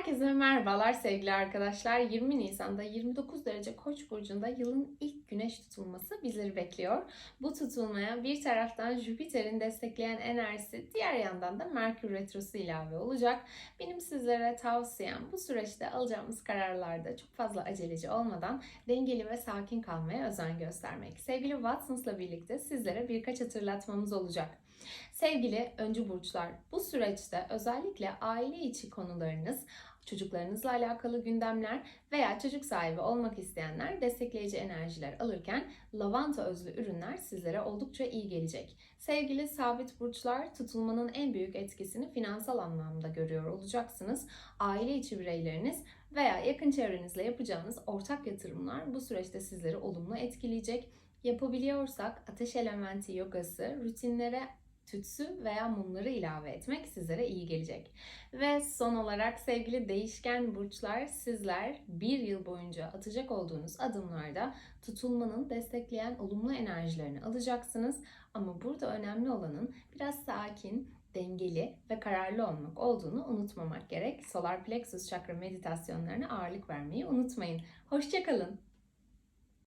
Herkese merhabalar sevgili arkadaşlar. 20 Nisan'da 29 derece Koç burcunda yılın ilk güneş tutulması bizleri bekliyor. Bu tutulmaya bir taraftan Jüpiter'in destekleyen enerjisi, diğer yandan da Merkür retrosu ilave olacak. Benim sizlere tavsiyem bu süreçte alacağımız kararlarda çok fazla aceleci olmadan dengeli ve sakin kalmaya özen göstermek. Sevgili Watson's'la birlikte sizlere birkaç hatırlatmamız olacak. Sevgili öncü burçlar, bu süreçte özellikle aile içi konularınız, çocuklarınızla alakalı gündemler veya çocuk sahibi olmak isteyenler destekleyici enerjiler alırken lavanta özlü ürünler sizlere oldukça iyi gelecek. Sevgili sabit burçlar, tutulmanın en büyük etkisini finansal anlamda görüyor olacaksınız. Aile içi bireyleriniz veya yakın çevrenizle yapacağınız ortak yatırımlar bu süreçte sizleri olumlu etkileyecek. Yapabiliyorsak ateş elementi yogası rutinlere tütsü veya mumları ilave etmek sizlere iyi gelecek. Ve son olarak sevgili değişken burçlar sizler bir yıl boyunca atacak olduğunuz adımlarda tutulmanın destekleyen olumlu enerjilerini alacaksınız. Ama burada önemli olanın biraz sakin, dengeli ve kararlı olmak olduğunu unutmamak gerek. Solar plexus çakra meditasyonlarına ağırlık vermeyi unutmayın. Hoşçakalın.